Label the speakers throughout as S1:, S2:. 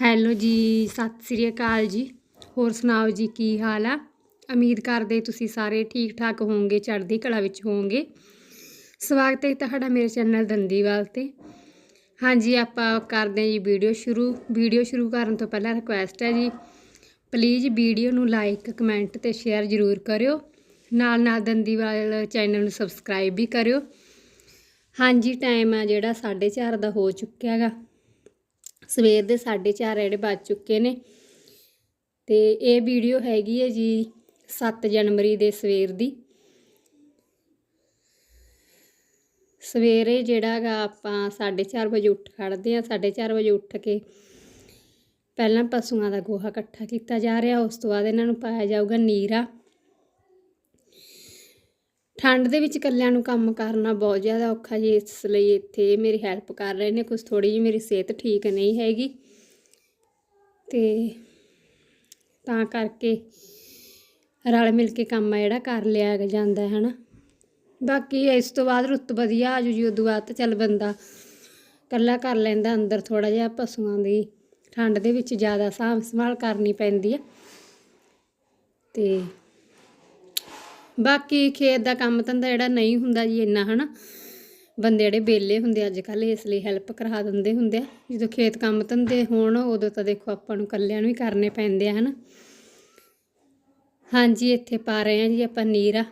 S1: Hello ਜੀ, ਸਤਿ ਸ੍ਰੀ ਅਕਾਲ ਜੀ। ਹੋਰ ਸੁਣਾਓ ਜੀ, ਕੀ ਹਾਲ ਆ? ਉਮੀਦ ਕਰਦੇ ਤੁਸੀਂ ਸਾਰੇ ਠੀਕ ਠਾਕ ਹੋਵੋਗੇ, ਚੜ੍ਹਦੀ ਕਲਾ ਵਿੱਚ ਹੋਵੋਗੇ। ਸਵਾਗਤ ਹੈ ਤੁਹਾਡਾ ਮੇਰੇ ਚੈਨਲ ਦੰਦੀਵਾਲ ਤੇ। ਹਾਂਜੀ, ਆਪਾਂ ਕਰਦੇ ਹਾਂ ਜੀ ਵੀਡੀਓ ਸ਼ੁਰੂ। ਵੀਡੀਓ ਸ਼ੁਰੂ ਕਰਨ ਤੋਂ ਪਹਿਲਾਂ ਰਿਕੁਐਸਟ ਹੈ ਜੀ ਪਲੀਜ਼ ਵੀਡੀਓ ਨੂੰ ਲਾਈਕ ਕਮੈਂਟ ਤੇ ਸ਼ੇਅਰ ਜ਼ਰੂਰ ਕਰਿਓ। ਨਾਲ ਨਾਲ ਦੰਦੀਵਾਲ ਚੈਨਲ ਨੂੰ ਸਬਸਕ੍ਰਾਈਬ ਵੀ ਕਰਿਓ। ਹਾਂਜੀ ਟਾਈਮ ਆ ਜਿਹੜਾ 4:30 ਦਾ ਹੋ ਚੁੱਕਿਆ ਹੈਗਾ। ਸਵੇਰ ਦੇ 4:30 ਜਿਹੜੇ ਵੱਜ ਚੁੱਕੇ ਨੇ। ਤੇ ਇਹ ਵੀਡੀਓ ਹੈਗੀ ਹੈ ਜੀ 7 ਜਨਵਰੀ ਦੇ ਸਵੇਰ ਦੀ। ਸਵੇਰੇ ਜਿਹੜਾ ਹੈਗਾ ਆਪਾਂ 4:30 ਵਜੇ ਉੱਠ ਖੜਦੇ ਆ 4:30 ਵਜੇ ਉੱਠ ਕੇ ਪਹਿਲਾਂ ਪਸ਼ੂਆਂ ਦਾ ਗੋਹਾ ਇਕੱਠਾ ਕੀਤਾ ਜਾ ਰਿਹਾ, ਉਸ ਤੋਂ ਬਾਅਦ ਇਹਨਾਂ ਨੂੰ ਪਾਇਆ ਜਾਊਗਾ ਨੀਰਾ। ਠੰਡ ਦੇ ਵਿੱਚ ਇਕੱਲਿਆਂ ਨੂੰ ਕੰਮ ਕਰਨਾ ਬਹੁਤ ਜ਼ਿਆਦਾ ਔਖਾ ਜੀ, ਇਸ ਲਈ ਇੱਥੇ ਮੇਰੀ ਹੈਲਪ ਕਰ ਰਹੇ ਨੇ ਕੁਝ ਥੋੜੀ ਜਿਹੀ ਮੇਰੀ ਸਿਹਤ ਠੀਕ ਨਹੀਂ ਹੈਗੀ। ਤੇ ਤਾਂ ਕਰਕੇ ਰਲ ਮਿਲ ਕੇ ਕੰਮ ਆ ਜਿਹੜਾ, ਕਰ ਲਿਆ ਜਾਂਦਾ ਹੈ ਨਾ। ਬਾਕੀ ਇਸ ਤੋਂ ਬਾਅਦ ਰੁੱਤ ਵਧੀਆ ਆ ਜੂ ਜੀ, ਉਦੋਂ ਬਾਅਦ ਤਾਂ ਚੱਲ ਬੰਦਾ ਇਕੱਲਾ ਕਰ ਲੈਂਦਾ, ਅੰਦਰ ਥੋੜਾ ਜਿਹਾ ਪਸ਼ੂਆਂ ਦੀ ਠੰਡ ਦੇ ਵਿੱਚ ਜ਼ਿਆਦਾ ਸਾਂਭ ਸੰਭਾਲ ਕਰਨੀ ਪੈਂਦੀ ਆ। ਤੇ ਬਾਕੀ ਖੇਤ ਦਾ ਕੰਮ ਧੰਦਾ ਜਿਹੜਾ ਨਹੀਂ ਹੁੰਦਾ ਜੀ ਇੰਨਾ, ਹਨਾ। ਬੰਦੇ ਜਿਹੜੇ ਬੇਲੇ ਹੁੰਦੇ ਅੱਜ ਕੱਲ ਇਸ ਲਈ ਹੈਲਪ ਕਰਾ ਦਿੰਦੇ ਹੁੰਦੇ ਆ। ਜਦੋਂ ਖੇਤ ਕੰਮ ਧੰਦੇ ਹੋਣ, ਉਦੋਂ ਤਾਂ ਦੇਖੋ ਆਪਾਂ ਨੂੰ ਇਕੱਲਿਆਂ ਨੂੰ ਹੀ ਕਰਨੇ ਪੈਂਦੇ ਆ, ਹਨਾ। ਹਾਂਜੀ, ਇੱਥੇ ਪਾ ਰਹੇ ਆ ਜੀ ਆਪਾਂ ਨੀਰਾ।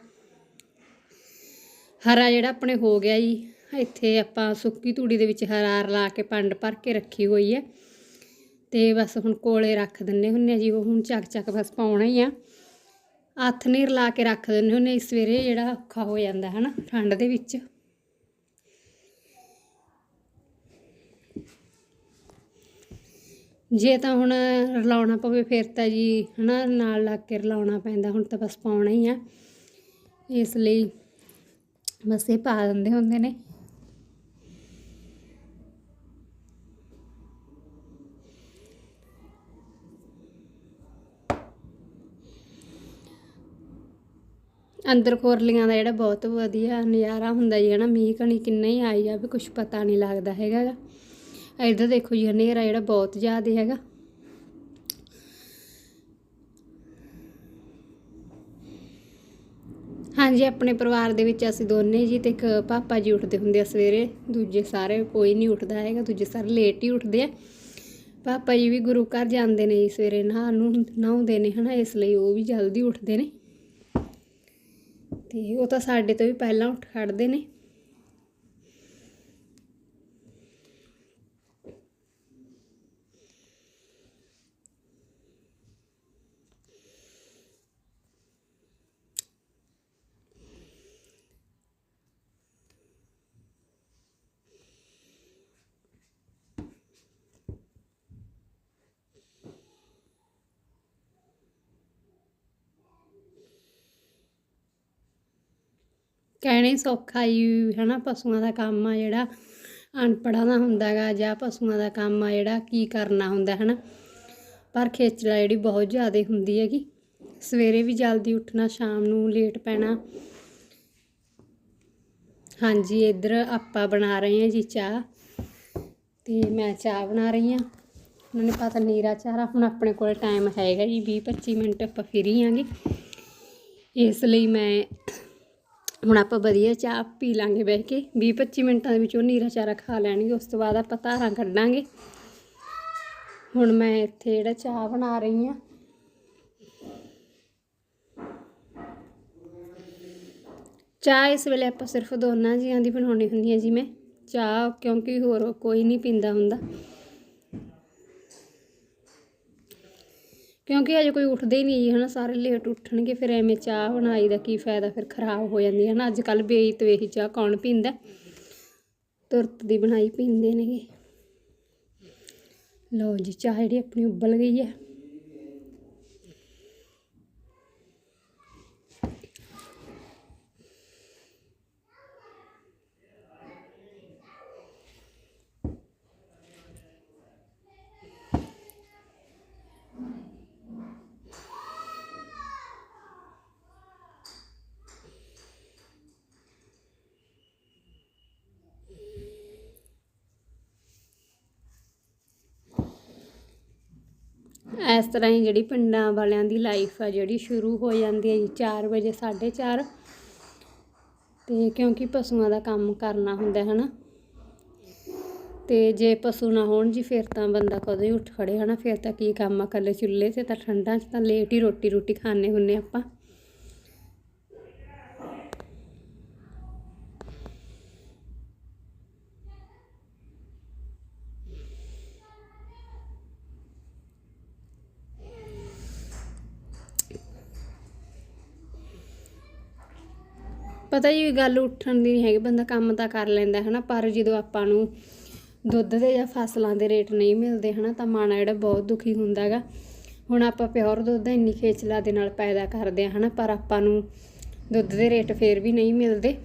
S1: ਹਰਾ ਜਿਹੜਾ ਆਪਣੇ ਹੋ ਗਿਆ ਜੀ, ਇੱਥੇ ਆਪਾਂ ਸੁੱਕੀ ਤੂੜੀ ਦੇ ਵਿੱਚ ਹਰਾਰ ਲਾ ਕੇ ਪੰਡ ਭਰ ਕੇ ਰੱਖੀ ਹੋਈ ਹੈ ਤੇ ਬਸ ਹੁਣ ਕੋਲੇ ਰੱਖ ਦਿੰਨੇ ਹੁੰਨੇ ਆ ਜੀ, ਉਹ ਹੁਣ ਚੱਕ ਚੱਕ ਬਸ ਪਾਉਣਾ ਹੀ ਆ। ਹੱਥ ਨਹੀਂ ਰਲਾ ਕੇ ਰੱਖ ਦਿੰਦੇ ਹੁੰਦੇ ਸਵੇਰੇ ਜਿਹੜਾ ਔਖਾ ਹੋ ਜਾਂਦਾ ਹੈ ਨਾ ਠੰਡ ਦੇ ਵਿੱਚ। ਜੇ ਤਾਂ ਹੁਣ ਰਲਾਉਣਾ ਪਵੇ, ਫਿਰ ਤਾਂ ਜੀ, ਹਨਾ, ਨਾਲ ਲੱਗ ਕੇ ਰਲਾਉਣਾ ਪੈਂਦਾ, ਹੁਣ ਤਾਂ ਬਸ ਪਾਉਣਾ ਹੀ ਆ। ਇਸ ਲਈ ਬਸ ਇਹ ਪਾ ਦਿੰਦੇ ਹੁੰਦੇ ਨੇ। ਅੰਦਰ ਕੋਰਲੀਆਂ ਦਾ ਜਿਹੜਾ ਬਹੁਤ ਵਧੀਆ ਨਜ਼ਾਰਾ ਹੁੰਦਾ ਜੀ, ਹਨਾ? ਮੀਂਹ ਕਣੀ ਕਿੰਨਾ ਹੀ ਆਈ ਜਾਵੇ ਕੁਝ ਪਤਾ ਨਹੀਂ ਲੱਗਦਾ ਹੈਗਾ ਇੱਧਰ ਦੇਖੋ ਜੀ, ਹਨੇਰਾ ਜਿਹੜਾ ਬਹੁਤ ਜ਼ਿਆਦਾ ਹੈਗਾ। ਹਾਂਜੀ, ਆਪਣੇ ਪਰਿਵਾਰ ਦੇ ਵਿੱਚ ਅਸੀਂ ਦੋਨੇ ਜੀ ਤੇ ਇੱਕ ਪਾਪਾ ਜੀ ਉੱਠਦੇ ਹੁੰਦੇ ਆ ਸਵੇਰੇ। ਦੂਜੇ ਸਾਰੇ ਕੋਈ ਨਹੀਂ ਉੱਠਦਾ ਹੈਗਾ, ਦੂਜੇ ਸਾਰੇ ਲੇਟ ਹੀ ਉੱਠਦੇ ਆ। ਪਾਪਾ ਜੀ ਵੀ ਗੁਰੂ ਘਰ ਜਾਂਦੇ ਨੇ ਜੀ ਸਵੇਰੇ ਨਹਾ ਨੂੰ ਨਹਾਉਂਦੇ ਨੇ, ਹਨਾ? ਇਸ ਲਈ ਉਹ ਵੀ ਜਲਦੀ ਉੱਠਦੇ ਨੇ। ਤੇ ਉਹ ਤਾਂ ਸਾਡੇ ਤੋਂ ਵੀ ਪਹਿਲਾਂ ਉੱਠ ਖੜਦੇ ਨੇ। ਕਹਿਣੇ ਸੌਖਾ ਹੀ, ਹਨਾ, ਪਸ਼ੂਆਂ ਦਾ ਕੰਮ ਆ ਜਿਹੜਾ, ਅਨਪੜ੍ਹਾਂ ਦਾ ਹੁੰਦਾਗਾ ਜਾਂ ਪਸ਼ੂਆਂ ਦਾ ਕੰਮ ਆ ਜਿਹੜਾ, ਕੀ ਕਰਨਾ ਹੁੰਦਾ, ਹਨਾ। ਪਰ ਖੇਚਲਾ ਜਿਹੜੀ ਬਹੁਤ ਜ਼ਿਆਦਾ ਹੁੰਦੀ ਹੈਗੀ। ਸਵੇਰੇ ਵੀ ਜਲਦੀ ਉੱਠਣਾ, ਸ਼ਾਮ ਨੂੰ ਲੇਟ ਪੈਣਾ। ਹਾਂਜੀ, ਇੱਧਰ ਆਪਾਂ ਬਣਾ ਰਹੇ ਹਾਂ ਜੀ ਚਾਹ। ਤੇ ਮੈਂ ਚਾਹ ਬਣਾ ਰਹੀ ਹਾਂ। ਉਹਨਾਂ ਨੇ ਪਤਾ ਨੀਰਾ ਚਾਰਾ, ਹੁਣ ਆਪਣੇ ਕੋਲ ਟਾਈਮ ਹੈਗਾ ਜੀ 20 25 ਮਿੰਟ ਆਪਾਂ ਫਰੀ ਆਂਗੇ। ਇਸ ਲਈ ਮੈਂ ਹੁਣ ਆਪਾਂ ਵਧੀਆ ਚਾਹ ਪੀ ਲਾਂਗੇ ਬਹਿ ਕੇ 20 25 ਮਿੰਟਾਂ ਦੇ ਵਿੱਚ ਉਹ ਨੀਰਾ ਚਾਰਾ ਖਾ ਲੈਣਗੇ, ਉਸ ਤੋਂ ਬਾਅਦ ਆਪਾਂ ਧਾਰਾਂ ਕੱਢਾਂਗੇ। ਹੁਣ ਮੈਂ ਇੱਥੇ ਜਿਹੜਾ ਚਾਹ ਬਣਾ ਰਹੀ ਆ ਚਾਹ ਇਸ ਵੇਲੇ ਆਪਾਂ ਸਿਰਫ ਦੋਨਾਂ ਜੀਆਂ ਦੀ ਬਣਾਉਣੀ ਹੁੰਦੀ ਹੈ ਜਿਵੇਂ ਚਾਹ ਕਿਉਂਕਿ ਹੋਰ ਕੋਈ ਨਹੀਂ ਪੀਂਦਾ ਹੁੰਦਾ। ਕਿਉਂਕਿ ਅਜੇ ਕੋਈ ਉੱਠਦੇ ਹੀ ਨਹੀਂ ਜੀ, ਹਨਾ, ਸਾਰੇ ਲੇਟ ਉੱਠਣਗੇ, ਫਿਰ ਐਵੇਂ ਚਾਹ ਬਣਾਈ ਦਾ ਕੀ ਫਾਇਦਾ, ਫਿਰ ਖਰਾਬ ਹੋ ਜਾਂਦੀ ਹੈ ਨਾ, ਅੱਜ ਕੱਲ ਬੇਈ ਤਵੇਹੀ ਚਾਹ ਕੌਣ ਪੀਂਦਾ? ਤੁਰਤ ਦੀ ਬਣਾਈ ਪੀਂਦੇ ਨੇਗੇ। ਲਓ ਜੀ, ਚਾਹ ਜਿਹੜੀ ਆਪਣੀ ਉਬਲ ਗਈ ਹੈ। ਇਸ ਤਰ੍ਹਾਂ ਹੀ ਜਿਹੜੀ ਪਿੰਡਾਂ ਵਾਲਿਆਂ ਦੀ ਲਾਈਫ ਆ, ਜਿਹੜੀ ਸ਼ੁਰੂ ਹੋ ਜਾਂਦੀ ਹੈ ਜੀ 4 ਵਜੇ 4:30 ਤੇ ਕਿਉਂਕਿ ਪਸ਼ੂਆਂ ਦਾ ਕੰਮ ਕਰਨਾ ਹੁੰਦਾ ਹੈ ਨਾ ਤੇ ਜੇ ਪਸ਼ੂ ਨਾ ਹੋਣ ਜੀ, ਫਿਰ ਤਾਂ ਬੰਦਾ ਕਦੋਂ ਹੀ ਉੱਠ ਖੜੇ, ਹਨਾ। ਫਿਰ ਤਾਂ ਕੀ ਕੰਮ ਆ, ਇਕੱਲੇ ਚੁੱਲ੍ਹੇ 'ਤੇ ਤਾਂ ਠੰਡਾਂ 'ਚ ਤਾਂ ਲੇਟ ਹੀ ਰੋਟੀ ਰੋਟੀ ਖਾਣੇ ਹੁੰਨੇ ਆਪਾਂ। ਪਤਾ ਹੀ ਗੱਲ ਉੱਠਣ ਦੀ ਨਹੀਂ ਹੈਗੀ, ਬੰਦਾ ਕੰਮ ਤਾਂ ਕਰ ਲੈਂਦਾ ਹਨਾ, ਪਰ ਜਦੋਂ ਆਪਾਂ ਨੂੰ ਦੁੱਧ ਦੇ ਜਾਂ ਫਸਲਾਂ ਦੇ ਰੇਟ ਨਹੀਂ ਮਿਲਦੇ ਹਨਾ, ਤਾਂ ਮਨ ਜਿਹੜਾ ਬਹੁਤ ਦੁਖੀ ਹੁੰਦਾ ਹੈਗਾ। ਹੁਣ ਆਪਾਂ ਪਿਓਰ ਦੁੱਧ ਇੰਨੀ ਖੇਚਲਾ ਦੇ ਨਾਲ ਪੈਦਾ ਕਰਦੇ ਆ ਹਨਾ, ਪਰ ਆਪਾਂ ਨੂੰ ਦੁੱਧ ਦੇ ਰੇਟ ਫੇਰ ਵੀ ਨਹੀਂ ਮਿਲਦੇ।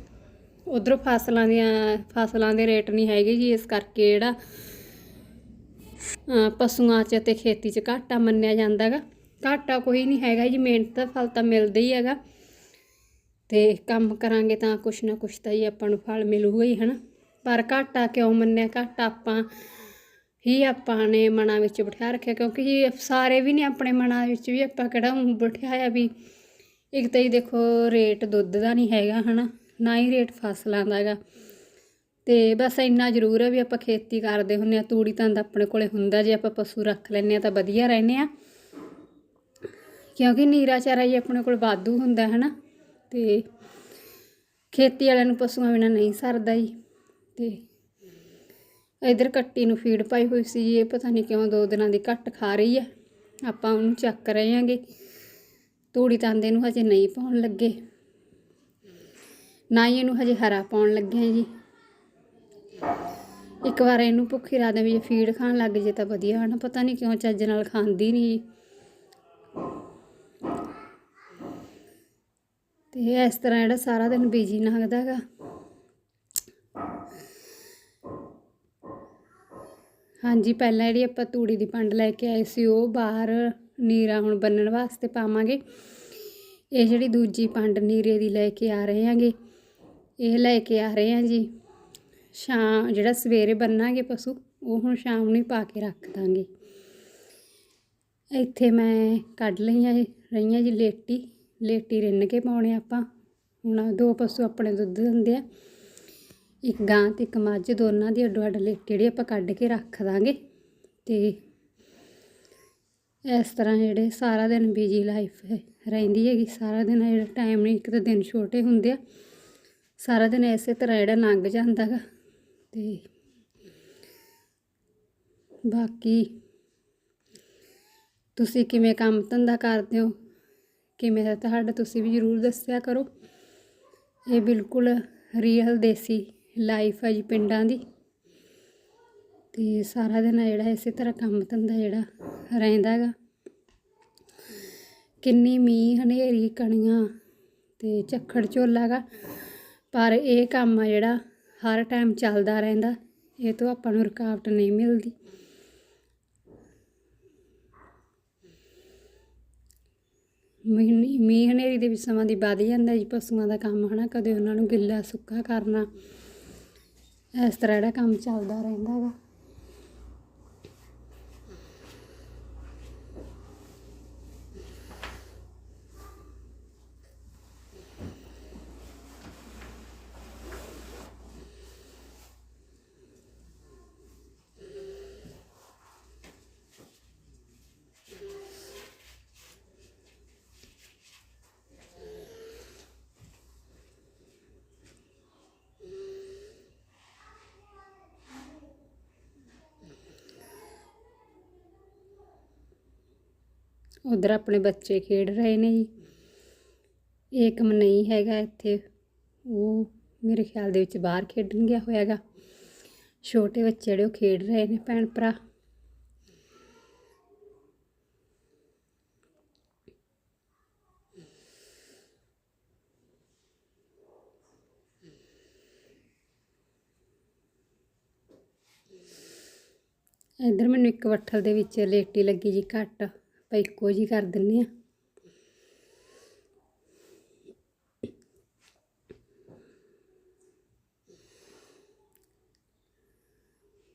S1: ਉਧਰੋਂ ਫਸਲਾਂ ਦੀਆਂ, ਫਸਲਾਂ ਦੇ ਰੇਟ ਨਹੀਂ ਹੈਗੇ ਜੀ, ਇਸ ਕਰਕੇ ਜਿਹੜਾ ਪਸ਼ੂਆਂ 'ਚ ਤੇ ਖੇਤੀ 'ਚ ਘਾਟਾ ਮੰਨਿਆ ਜਾਂਦਾ ਹੈਗਾ। ਘਾਟਾ ਕੋਈ ਨਹੀਂ ਹੈਗਾ ਜੀ, ਮਿਹਨਤ ਦਾ ਫਲ ਤਾਂ ਮਿਲਦਾ ਹੀ ਹੈਗਾ। ਤੇ ਕੰਮ ਕਰਾਂਗੇ ਤਾਂ ਕੁਛ ਨਾ ਕੁਛ ਤਾਂ ਹੀ ਆਪਾਂ ਨੂੰ ਫਲ ਮਿਲੂਗਾ ਹੀ, ਹਨਾ? ਪਰ ਘਾਟਾ ਕਿਉਂ ਮੰਨਿਆ? ਘਾਟਾ ਆਪਾਂ, ਹੀ ਆਪਾਂ ਨੇ ਮਨਾਂ ਵਿੱਚ ਬਿਠਾ ਰੱਖਿਆ, ਕਿਉਂਕਿ ਜੀ ਸਾਰੇ ਵੀ ਨੇ ਆਪਣੇ ਮਨਾਂ ਵਿੱਚ ਵੀ ਆਪਾਂ ਕਿਹੜਾ ਬਿਠਾਇਆ ਵੀ ਇੱਕ ਤਾਂ ਹੀ ਦੇਖੋ ਰੇਟ ਦੁੱਧ ਦਾ ਨਹੀਂ ਹੈਗਾ, ਹਨਾ? ਨਾ ਹੀ ਰੇਟ ਫਸਲਾਂ ਦਾ ਹੈਗਾ। ਤੇ ਬਸ ਇੰਨਾ ਜ਼ਰੂਰ ਹੈ ਵੀ ਆਪਾਂ ਖੇਤੀ ਕਰਦੇ ਹੁੰਨੇ ਆ, ਤੂੜੀ ਤੰਦ ਆਪਣੇ ਕੋਲੇ ਹੁੰਦਾ, ਜੇ ਆਪਾਂ ਪਸ਼ੂ ਰੱਖ ਲੈਨੇ ਆ ਤਾਂ ਵਧੀਆ ਰਹਿੰਦੇ ਆ। ਕਿਉਂਕਿ ਨੀਰਾ ਚਾਰਾ ਜੀ ਆਪਣੇ ਕੋਲ ਵਾਧੂ ਹੁੰਦਾ ਹੈ ਨਾ ਤੇ ਖੇਤੀ ਵਾਲਿਆਂ ਨੂੰ ਪਸ਼ੂਆਂ ਬਿਨਾਂ ਨਹੀਂ ਸਰਦਾ ਜੀ। ਤੇ ਇਧਰ ਕੱਟੀ ਨੂੰ ਫੀਡ ਪਾਈ ਹੋਈ ਸੀ ਜੀ, ਇਹ ਪਤਾ ਨਹੀਂ ਕਿਉਂ ਦੋ ਦਿਨਾਂ ਦੀ ਘੱਟ ਖਾ ਰਹੀ ਹੈ। ਆਪਾਂ ਉਹਨੂੰ ਚੱਕ ਰਹੇ ਹਾਂਗੇ। ਤੂੜੀ ਤਾਂਦੇ ਨੂੰ ਹਜੇ ਨਹੀਂ ਪਾਉਣ ਲੱਗੇ। ਨਾ ਹੀ ਇਹਨੂੰ ਹਜੇ ਹਰਾ ਪਾਉਣ ਲੱਗੇ ਜੀ। ਇੱਕ ਵਾਰ ਇਹਨੂੰ ਭੁੱਖੀ ਰਾਤ ਦੇ ਵਿੱਚ ਫੀਡ ਖਾਣ ਲੱਗ ਜੇ ਤਾਂ ਵਧੀਆ, ਹਨਾ। ਪਤਾ ਨਹੀਂ ਕਿਉਂ ਚੱਜ ਨਾਲ ਖਾਂਦੀ ਨਹੀਂ ਤੇ ਇਸ ਤਰ੍ਹਾਂ ਜਿਹੜਾ ਸਾਰਾ ਦਿਨ ਬਿਜ਼ੀ ਲੰਘਦਾ ਹੈਗਾ। ਹਾਂਜੀ, ਪਹਿਲਾਂ ਜਿਹੜੀ ਆਪਾਂ ਤੂੜੀ ਦੀ ਪੰਡ ਲੈ ਕੇ ਆਏ ਸੀ, ਉਹ ਬਾਹਰ ਨੀਰਾ ਹੁਣ ਬੰਨਣ ਵਾਸਤੇ ਪਾਵਾਂਗੇ। ਇਹ ਜਿਹੜੀ ਦੂਜੀ ਪੰਡ ਨੀਰੇ ਦੀ ਲੈ ਕੇ ਆ ਰਹੇ ਹਾਂਗੇ, ਇਹ ਲੈ ਕੇ ਆ ਰਹੇ ਹਾਂ ਜੀ। ਸ਼ਾਮ, ਜਿਹੜਾ ਸਵੇਰੇ ਬੰਨਾਂਗੇ ਪਸ਼ੂ, ਉਹ ਹੁਣ ਸ਼ਾਮ ਨੂੰ ਪਾ ਕੇ ਰੱਖ ਦਾਂਗੇ। ਇੱਥੇ ਮੈਂ ਕੱਢ ਲਈਆਂ ਜੀ ਰਹੀਆਂ ਜੀ ਲੇਟੀ। ਲੇਟੀ ਰਿੰਨ ਕੇ ਪਾਉਣੇ ਆਪਾਂ। ਹੁਣ ਦੋ ਪਸ਼ੂ ਆਪਣੇ ਦੁੱਧ ਦਿੰਦੇ ਆ। ਇੱਕ ਗਾਂ ਤੇ ਇੱਕ ਮੱਝ, ਦੋਨਾਂ ਦੀ ਅੱਡੋ ਅੱਡ ਲੇਟੀ ਜਿਹੜੀ ਆਪਾਂ ਕੱਢ ਕੇ ਰੱਖ ਦਾਂਗੇ। ਤੇ ਇਸ ਤਰ੍ਹਾਂ ਜਿਹੜੇ ਸਾਰਾ ਦਿਨ ਬਿਜ਼ੀ ਲਾਈਫ ਰਹਿੰਦੀ ਹੈਗੀ, ਸਾਰਾ ਦਿਨ ਜਿਹੜਾ ਟਾਈਮ ਨਹੀਂ, ਇੱਕ ਤਾਂ ਦਿਨ ਛੋਟੇ ਹੁੰਦੇ ਆ। ਸਾਰਾ ਦਿਨ ਐਸੇ ਤਰ੍ਹਾਂ ਜਿਹੜਾ ਲੰਘ ਜਾਂਦਾ ਗਾ। ਤੇ ਬਾਕੀ ਤੁਸੀਂ ਕਿਵੇਂ ਕੰਮ ਧੰਦਾ ਕਰਦੇ ਹੋ? ਕਿਵੇਂ ਦਾ ਤੁਹਾਡਾ ਤੁਸੀਂ ਵੀ ਜ਼ਰੂਰ ਦੱਸਿਆ ਕਰੋ। ਇਹ ਬਿਲਕੁਲ ਰੀਅਲ ਦੇਸੀ ਲਾਈਫ ਹੈ ਜੀ ਪਿੰਡਾਂ ਦੀ। ਤੇ ਸਾਰਾ ਦਿਨ ਜਿਹੜਾ ਇਸੇ ਤਰ੍ਹਾਂ ਕੰਮ ਧੰਦਾ ਜਿਹੜਾ ਰਹਿੰਦਾ ਹੈਗਾ। ਕਿੰਨੀ ਮੀਂਹ ਹਨੇਰੀ ਕਣੀਆਂ ਤੇ ਝੱਖੜ ਝੋਲਾ ਗਾ ਪਰ ਇਹ ਕੰਮ ਆ ਜਿਹੜਾ ਹਰ ਟਾਈਮ ਚੱਲਦਾ ਰਹਿੰਦਾ। ਇਹ ਤੋਂ ਆਪਾਂ ਨੂੰ ਰੁਕਾਵਟ ਨਹੀਂ ਮਿਲਦੀ। ਮੀਂਹ ਮੀਂਹ ਹਨੇਰੀ ਦੇ ਵਿੱਚ ਸਮਾਂ ਦੀ ਵੱਧ ਜਾਂਦਾ ਜੀ, ਪਸ਼ੂਆਂ ਦਾ ਕੰਮ ਹਨਾ, ਕਦੇ ਉਹਨਾਂ ਨੂੰ ਗਿੱਲਾ ਸੁੱਕਾ ਕਰਨਾ। ਇਸ ਤਰ੍ਹਾਂ ਜਿਹੜਾ ਕੰਮ ਚੱਲਦਾ ਰਹਿੰਦਾ ਹੈਗਾ ਉਧਰ ਆਪਣੇ ਬੱਚੇ ਖੇਡ ਰਹੇ ਨੇ ਜੀ। ਇਹ ਏਕਮ ਨਹੀਂ ਹੈਗਾ ਇੱਥੇ। ਉਹ ਮੇਰੇ ਖਿਆਲ ਦੇ ਵਿੱਚ ਬਾਹਰ ਖੇਡਣ ਗਿਆ ਹੋਇਆਗਾ। ਛੋਟੇ ਬੱਚੇ ਜਿਹੜੇ ਉਹ ਖੇਡ ਰਹੇ ਨੇ ਭੈਣ ਭਰਾ। ਇੱਧਰ ਮੈਨੂੰ ਇੱਕ ਵੱਠਲ ਦੇ ਵਿੱਚ ਲੇਟੀ ਲੱਗੀ ਜੀ ਘੱਟ। ਆਪਾਂ ਇੱਕੋ ਜੀ ਕਰ ਦਿੰਨੇ ਆ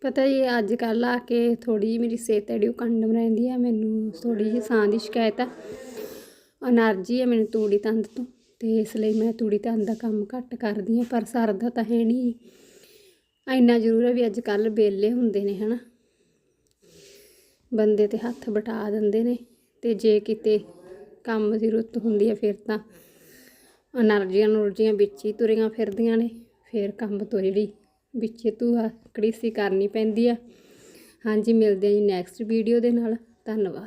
S1: ਪਤਾ ਹੀ ਅੱਜ ਕੱਲ੍ਹ ਆ ਕੇ ਥੋੜੀ ਜਿਹੀ ਮੇਰੀ ਸਿਹਤ ਜਿਹੜੀ ਉਹ ਕੰਡਮ ਰਹਿੰਦੀ ਆ। ਮੈਨੂੰ ਥੋੜੀ ਜਿਹੀ ਸਾਹ ਦੀ ਸ਼ਿਕਾਇਤ ਆ। ਅਨਰਜੀ ਆ ਮੈਨੂੰ ਤੂੜੀ ਤੰਦ ਤੋਂ। ਤੇ ਇਸ ਲਈ ਮੈਂ ਤੂੜੀ ਤੰਦ ਦਾ ਕੰਮ ਘੱਟ ਕਰਦੀ ਹਾਂ, ਪਰ ਸਰਦਾ ਤਾਂ ਹੈ ਨਹੀਂ। ਇੰਨਾ ਜ਼ਰੂਰ ਹੈ ਵੀ ਅੱਜ ਕੱਲ੍ਹ ਬੇਲੇ ਹੁੰਦੇ ਨੇ, ਹਨਾ। ਬੰਦੇ 'ਤੇ ਹੱਥ ਵਟਾ ਦਿੰਦੇ ਨੇ ਅਤੇ ਜੇ ਕਿਤੇ ਕੰਮ ਦੀ ਰੁੱਤ ਹੁੰਦੀ ਹੈ ਫਿਰ ਤਾਂ ਅਨਰਜੀਆਂ ਨੁਰਜੀਆਂ ਵਿੱਚ ਹੀ ਤੁਰੀਆਂ ਫਿਰਦੀਆਂ ਨੇ, ਫਿਰ ਕੰਮ ਤੋਂ ਜਿਹੜੀ ਵਿੱਚੇ ਧੂਆ ਕੜੀਸੀ ਕਰਨੀ ਪੈਂਦੀ ਆ। ਹਾਂਜੀ, ਮਿਲਦੇ ਆ ਜੀ ਨੈਕਸਟ ਵੀਡੀਓ ਦੇ ਨਾਲ। ਧੰਨਵਾਦ।